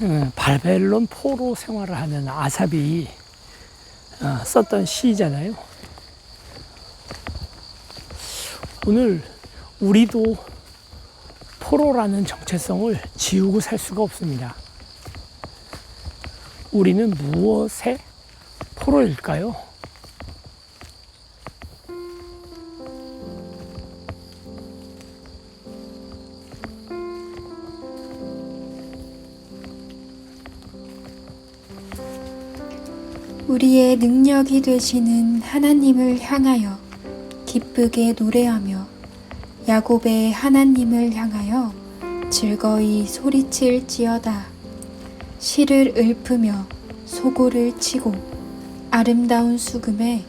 어, 바벨론 포로 생활을 하는 아삽이 어, 썼던 시잖아요. 오늘 우리도 포로라는 정체성을 지우고 살 수가 없습니다. 우리는 무엇의 포로일까요? 우리의 능력이 되시는 하나님을 향하여 기쁘게 노래하며 야곱의 하나님을 향하여 즐거이 소리칠지어다. 시를 읊으며 소고를 치고 아름다운 수금에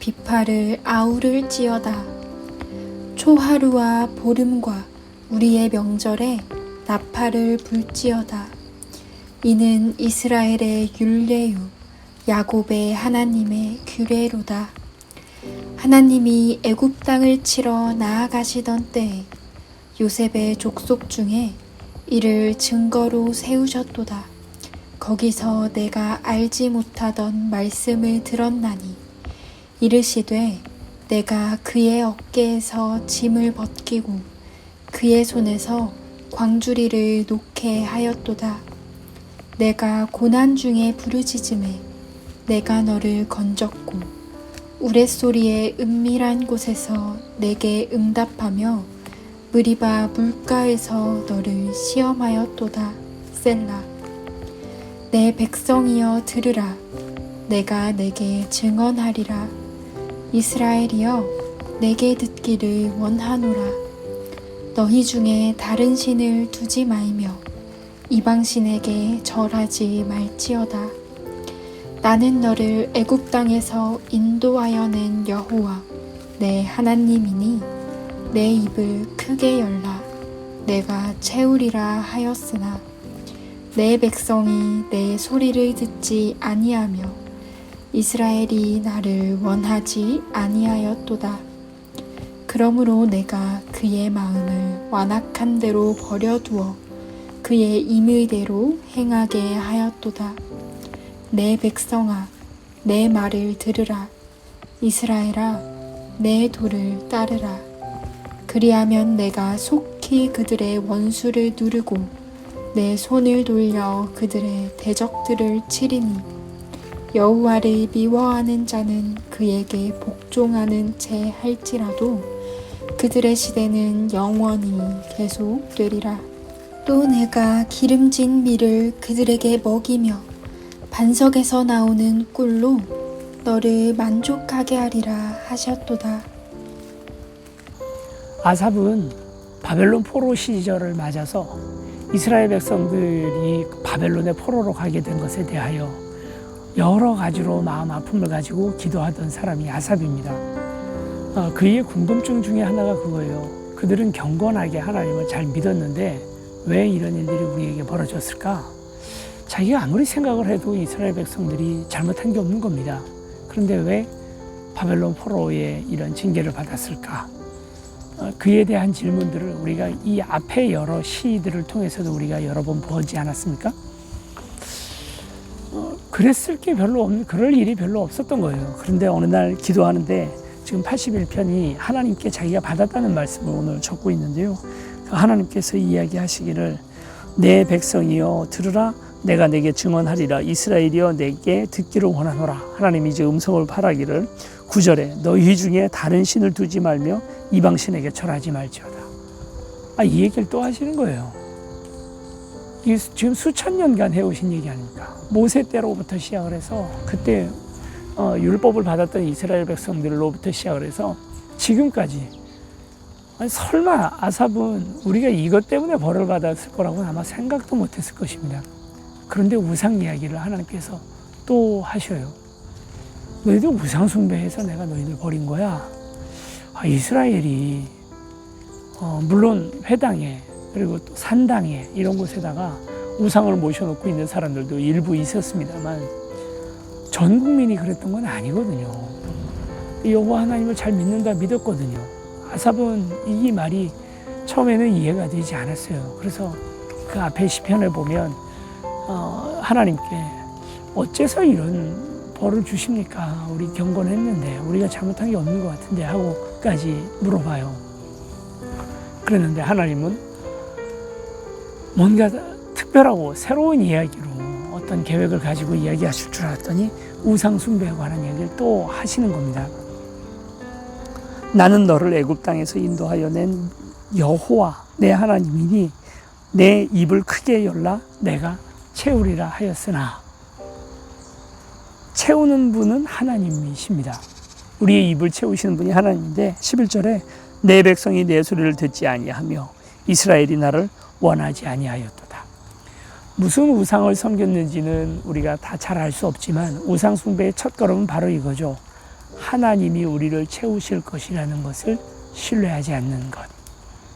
비파를 아우를지어다. 초하루와 보름과 우리의 명절에 나팔을 불지어다. 이는 이스라엘의 율례요 야곱의 하나님의 규례로다. 하나님이 애굽 땅을 치러 나아가시던 때에 요셉의 족속 중에 이를 증거로 세우셨도다. 거기서 내가 알지 못하던 말씀을 들었나니 이르시되 내가 그의 어깨에서 짐을 벗기고 그의 손에서 광주리를 놓게 하였도다. 내가 고난 중에 부르짖음에 내가 너를 건졌고 우레소리의 은밀한 곳에서 내게 응답하며 무리바 물가에서 너를 시험하였도다. 셀라. 내 백성이여 들으라. 내가 내게 증언하리라. 이스라엘이여 내게 듣기를 원하노라. 너희 중에 다른 신을 두지 말며 이방신에게 절하지 말지어다. 나는 너를 애굽 땅에서 인도하여 낸 여호와 내 하나님이니 내 입을 크게 열라. 내가 채우리라 하였으나 내 백성이 내 소리를 듣지 아니하며 이스라엘이 나를 원하지 아니하였도다. 그러므로 내가 그의 마음을 완악한 대로 버려두어 그의 임의대로 행하게 하였도다 내 백성아, 내 말을 들으라. 이스라엘아, 내 도를 따르라. 그리하면 내가 속히 그들의 원수를 누르고 내 손을 돌려 그들의 대적들을 치리니 여호와를 미워하는 자는 그에게 복종하는 채 할지라도 그들의 시대는 영원히 계속되리라. 또 내가 기름진 밀을 그들에게 먹이며 반석에서 나오는 꿀로 너를 만족하게 하리라 하셨도다. 아삽은 바벨론 포로 시절을 맞아서 이스라엘 백성들이 바벨론의 포로로 가게 된 것에 대하여 여러 가지로 마음 아픔을 가지고 기도하던 사람이 아삽입니다. 어, 그의 궁금증 중에 하나가 그거예요. 그들은 경건하게 하나님을 잘 믿었는데 왜 이런 일들이 우리에게 벌어졌을까? 자기가 아무리 생각을 해도 이스라엘 백성들이 잘못한 게 없는 겁니다. 그런데 왜 바벨론 포로의 이런 징계를 받았을까? 어, 그에 대한 질문들을 우리가 이 앞에 여러 시들을 통해서도 우리가 여러 번 보지 않았습니까? 어, 그랬을 게 별로 없는, 그럴 일이 별로 없었던 거예요. 그런데 어느 날 기도하는데 지금 81편이 하나님께 자기가 받았다는 말씀을 오늘 적고 있는데요. 그 하나님께서 이야기하시기를 내 백성이여 들으라 내가 내게 증언하리라 이스라엘이여 내게 듣기를 원하노라 하나님이 이제 음성을 바라기를 구절에 너희 중에 다른 신을 두지 말며 이방 신에게 절하지 말지어다. 아, 이 얘기를 또 하시는 거예요. 이게 지금 수천 년간 해오신 얘기 아닙니까? 모세 때로부터 시작을 해서 그때 어, 율법을 받았던 이스라엘 백성들로부터 시작을 해서 지금까지 아니, 설마 아삽은 우리가 이것 때문에 벌을 받았을 거라고는 아마 생각도 못했을 것입니다. 그런데 우상 이야기를 하나님께서 또 하셔요. 너희들 우상 숭배해서 내가 너희들 버린 거야. 아, 이스라엘이 어, 물론 회당에 그리고 또 산당에 이런 곳에다가 우상을 모셔놓고 있는 사람들도 일부 있었습니다만 전 국민이 그랬던 건 아니거든요. 여호와 하나님을 잘 믿는다 믿었거든요. 아삽은 이 말이 처음에는 이해가 되지 않았어요. 그래서 그 앞에 시편을 보면 어, 하나님께 어째서 이런 벌을 주십니까? 우리 경건했는데 우리가 잘못한 게 없는 것 같은데 하고까지 물어봐요. 그랬는데 하나님은 뭔가 특별하고 새로운 이야기로 어떤 계획을 가지고 이야기하실 줄 알았더니 우상 숭배에 관한 얘기를 또 하시는 겁니다. 나는 너를 애굽 땅에서 인도하여 낸 여호와 내 하나님이니 내 입을 크게 열라 내가 채우리라 하였으나 채우는 분은 하나님이십니다. 우리의 입을 채우시는 분이 하나님인데 11절에 내 백성이 내 소리를 듣지 아니하며 이스라엘이 나를 원하지 아니하였도다. 무슨 우상을 섬겼는지는 우리가 다 잘 알 수 없지만 우상 숭배의 첫 걸음은 바로 이거죠. 하나님이 우리를 채우실 것이라는 것을 신뢰하지 않는 것.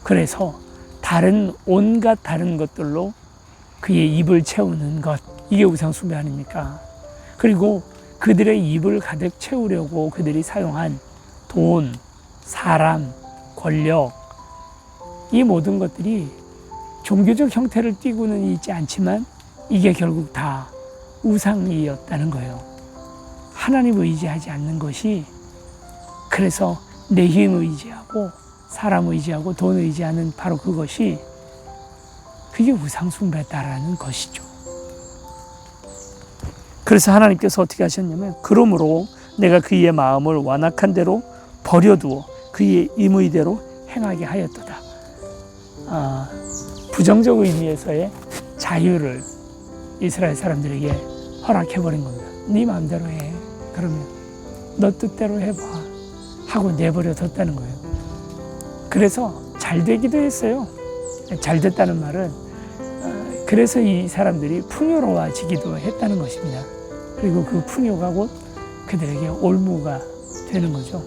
그래서 다른 온갖 다른 것들로 그의 입을 채우는 것. 이게 우상 숭배 아닙니까? 그리고 그들의 입을 가득 채우려고 그들이 사용한 돈, 사람, 권력, 이 모든 것들이 종교적 형태를 띠고는 있지 않지만 이게 결국 다 우상이었다는 거예요. 하나님 의지하지 않는 것이 그래서 내 힘 의지하고 사람 의지하고 돈 의지하는 바로 그것이 그게 우상숭배다라는 것이죠. 그래서 하나님께서 어떻게 하셨냐면 그러므로 내가 그의 마음을 완악한 대로 버려두어 그의 임의대로 행하게 하였도다. 아, 부정적 의미에서의 자유를 이스라엘 사람들에게 허락해버린 겁니다. 네 마음대로 해. 그러면 너 뜻대로 해봐. 하고 내버려 뒀다는 거예요. 그래서 잘 되기도 했어요. 잘 됐다는 말은 어, 그래서 이 사람들이 풍요로워지기도 했다는 것입니다. 그리고 그 풍요가 곧 그들에게 올무가 되는 거죠.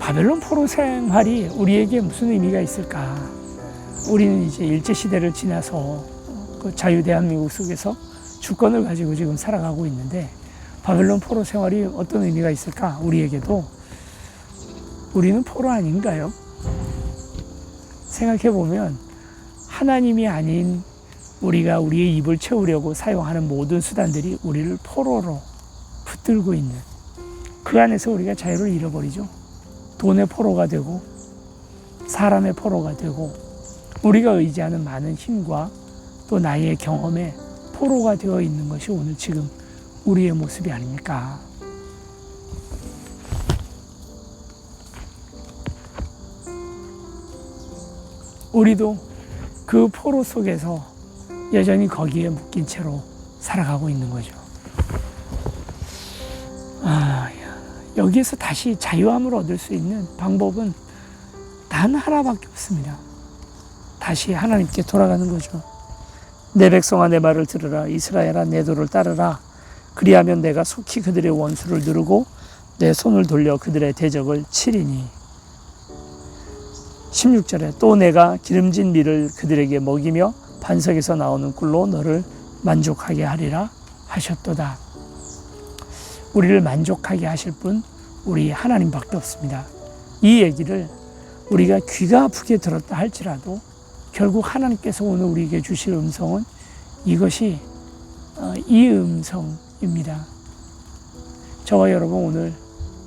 바벨론 포로 생활이 우리에게 무슨 의미가 있을까? 우리는 이제 일제 시대를 지나서 그 자유 대한민국 속에서 주권을 가지고 지금 살아가고 있는데 바벨론 포로 생활이 어떤 의미가 있을까? 우리에게도 우리는 포로 아닌가요? 생각해 보면 하나님이 아닌 우리가 우리의 입을 채우려고 사용하는 모든 수단들이 우리를 포로로 붙들고 있는 그 안에서 우리가 자유를 잃어버리죠. 돈의 포로가 되고 사람의 포로가 되고 우리가 의지하는 많은 힘과 또 나의 경험에 포로가 되어 있는 것이 오늘 지금 우리의 모습이 아닙니까? 우리도 그 포로 속에서 여전히 거기에 묶인 채로 살아가고 있는 거죠. 아, 여기에서 다시 자유함을 얻을 수 있는 방법은 단 하나밖에 없습니다. 다시 하나님께 돌아가는 거죠. 내 백성아 내 말을 들으라 이스라엘아 내 도를 따르라 그리하면 내가 속히 그들의 원수를 누르고 내 손을 돌려 그들의 대적을 치리니 16절에 또 내가 기름진 밀을 그들에게 먹이며 반석에서 나오는 꿀로 너를 만족하게 하리라 하셨도다. 우리를 만족하게 하실 분 우리 하나님밖에 없습니다. 이 얘기를 우리가 귀가 아프게 들었다 할지라도 결국 하나님께서 오늘 우리에게 주실 음성은 이것이 어, 이 음성입니다. 저와 여러분 오늘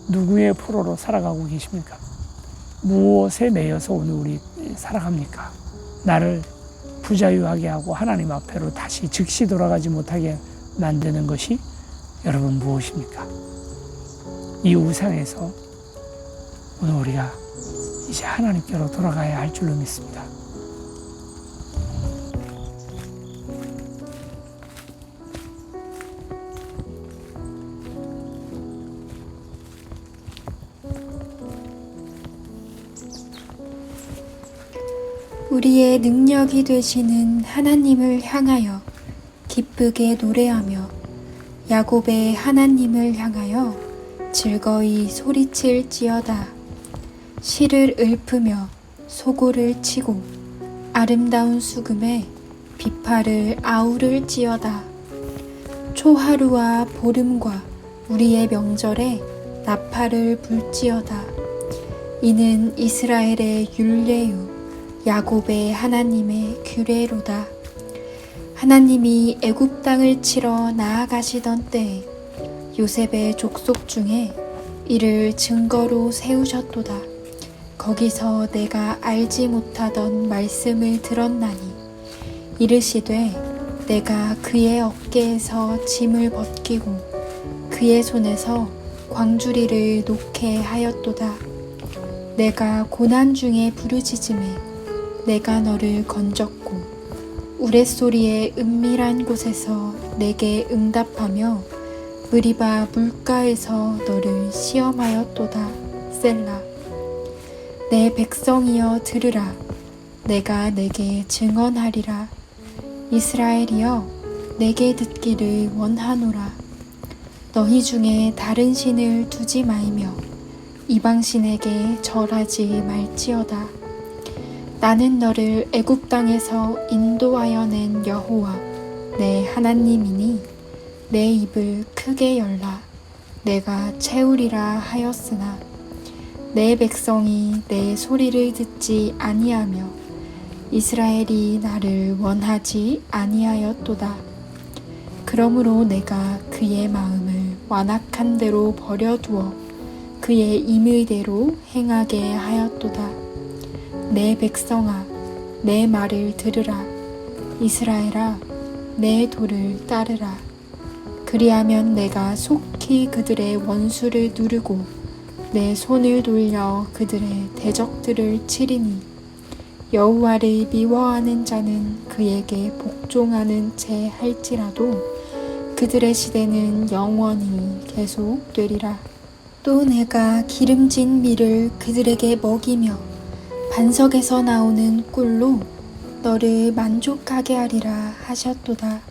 누구의 포로로 살아가고 계십니까? 무엇에 매여서 오늘 우리 살아갑니까? 나를 부자유하게 하고 하나님 앞에로 다시 즉시 돌아가지 못하게 만드는 것이 여러분 무엇입니까? 이 우상에서 오늘 우리가 이제 하나님께로 돌아가야 할 줄로 믿습니다. 우리의 능력이 되시는 하나님을 향하여 기쁘게 노래하며 야곱의 하나님을 향하여 즐거이 소리칠지어다. 시를 읊으며 소고를 치고 아름다운 수금에 비파를 아우를지어다. 초하루와 보름과 우리의 명절에 나팔을 불지어다. 이는 이스라엘의 율례요 야곱의 하나님의 규례로다. 하나님이 애굽 땅을 치러 나아가시던 때에 요셉의 족속 중에 이를 증거로 세우셨도다. 거기서 내가 알지 못하던 말씀을 들었나니 이르시되 내가 그의 어깨에서 짐을 벗기고 그의 손에서 광주리를 놓게 하였도다. 내가 고난 중에 부르짖음에 내가 너를 건졌고 우레소리의 은밀한 곳에서 내게 응답하며 무리바 물가에서 너를 시험하였도다. 셀라. 내 백성이여 들으라. 내가 내게 증언하리라. 이스라엘이여 내게 듣기를 원하노라. 너희 중에 다른 신을 두지 말며 이방신에게 절하지 말지어다. 나는 너를 애굽 땅에서 인도하여 낸 여호와 내 하나님이니 내 입을 크게 열라 내가 채우리라 하였으나 내 백성이 내 소리를 듣지 아니하며 이스라엘이 나를 원하지 아니하였도다. 그러므로 내가 그의 마음을 완악한 대로 버려두어 그의 임의대로 행하게 하였도다. 내 백성아, 내 말을 들으라. 이스라엘아, 내 도를 따르라. 그리하면 내가 속히 그들의 원수를 누르고 내 손을 돌려 그들의 대적들을 치리니 여호와를 미워하는 자는 그에게 복종하는 채 할지라도 그들의 시대는 영원히 계속되리라. 또 내가 기름진 밀을 그들에게 먹이며 반석에서 나오는 꿀로 너를 만족하게 하리라 하셨도다.